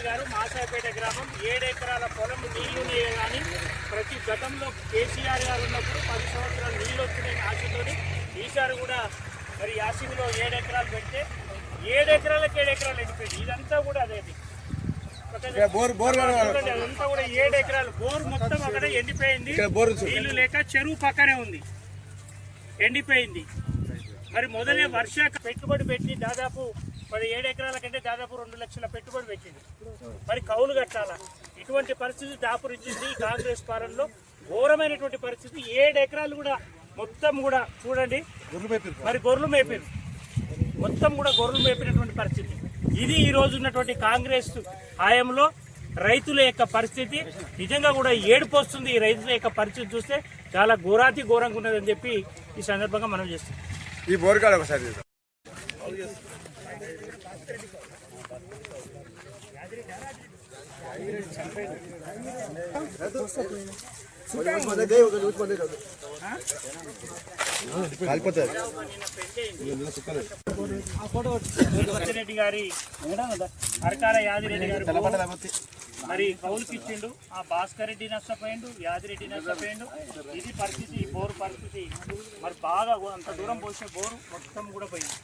రెడ్డి గారు మాసాపేట గ్రామం ఏడు ఎకరాల పొలం నీళ్ళున్నాయి కానీ ప్రతి గతంలో కేసీఆర్ గారు ఉన్నప్పుడు పది సంవత్సరాలు నీళ్ళు వచ్చినాయి ఆశతోని ఈసారి కూడా మరి యాసింగ్లో ఏడు ఎకరాలు పెడితే ఏడు ఎకరాలకు ఏడు ఎకరాలు ఎండిపోయింది. ఇదంతా కూడా అదేది అదంతా కూడా ఏడు ఎకరాలు. బోర్ మొత్తం అక్కడ ఎండిపోయింది. నీళ్ళు లేక చెరువు పక్కనే ఉంది. ఎండిపోయింది. మరి మొదలే వర్ష పెట్టుబడి పెట్టి దాదాపు మరి ఏడు ఎకరాల కంటే దాదాపు రెండు లక్షల పెట్టుబడి పెట్టింది. మరి కౌలు కట్టాలా? ఇటువంటి పరిస్థితి దాపురించింది కాంగ్రెస్ పాలనలో. ఘోరమైనటువంటి పరిస్థితి. ఏడు ఎకరాలు కూడా మొత్తం కూడా చూడండి. మరి గొర్రెలు మేపారు మొత్తం కూడా గొర్రెలు మేపినటువంటి పరిస్థితి. ఇది ఈ రోజు ఉన్నటువంటి కాంగ్రెస్ హయాంలో రైతుల యొక్క పరిస్థితి. నిజంగా కూడా ఏడుపు వస్తుంది ఈ రైతుల యొక్క పరిస్థితి చూస్తే. చాలా ఘోరాతి ఘోరంగా ఉన్నదని చెప్పి ఈ సందర్భంగా మనం చేస్తాం ఈ బోర్ కాడ ఒకసారి చూద్దాం. కాలిపోతుంది రెడ్డి గారి అరకాల యాదిరెడ్డి గారి మరి కౌలుకి ఇచ్చిండు ఆ భాస్కర్ రెడ్డి నష్టపోయిండు యాదిరెడ్డి నష్టపోయిండు. ఇది పరిస్థితి బోరు పరిస్థితి. మరి బాగా అంత దూరం పోసే బోరు మొత్తం కూడా పోయింది.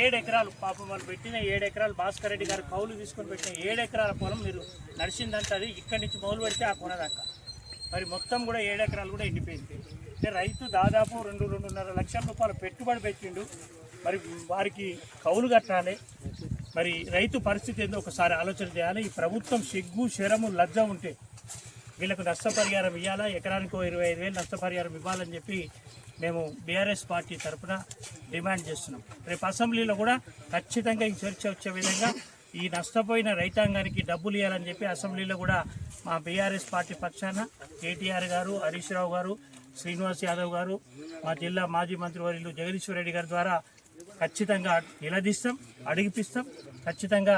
ఏడు ఎకరాలు పాపం వాళ్ళు పెట్టిన ఏడు ఎకరాలు భాస్కర్ రెడ్డి గారు కౌలు తీసుకొని పెట్టిన ఏడు ఎకరాల పొలం మీరు నడిచిందంటే అది ఇక్కడి నుంచి మొదలు పెడితే ఆ కొనదాకా మరి మొత్తం కూడా ఏడు ఎకరాలు కూడా ఎండిపోయింది. అంటే రైతు దాదాపు రెండు రెండున్నర లక్షల రూపాయలు పెట్టుబడి పెట్టిండు. మరి వారికి కౌలు కట్టాలి. మరి రైతు పరిస్థితి ఏందో ఒకసారి ఆలోచన చేయాలి. ఈ ప్రభుత్వం సిగ్గు శరము లజ్జ ఉంటే వీళ్ళకు నష్టపరిహారం ఇవ్వాలా ఎకరానికి ఇరవై ఐదు వేలు నష్టపరిహారం ఇవ్వాలని చెప్పి మేము బీఆర్ఎస్ పార్టీ తరఫున డిమాండ్ చేస్తున్నాం. రేపు అసెంబ్లీలో కూడా ఖచ్చితంగా ఈ చర్చ వచ్చే విధంగా ఈ నష్టపోయిన రైతాంగానికి డబ్బులు ఇవ్వాలని చెప్పి అసెంబ్లీలో కూడా మా బీఆర్ఎస్ పార్టీ పక్షాన కేటీఆర్ గారు హరీష్ రావు గారు శ్రీనివాస్ యాదవ్ గారు మా జిల్లా మాజీ మంత్రివర్యులు జగదీశ్వర్ రెడ్డి గారి ద్వారా ఖచ్చితంగా నిలదీస్తాం అడిగిపిస్తాం ఖచ్చితంగా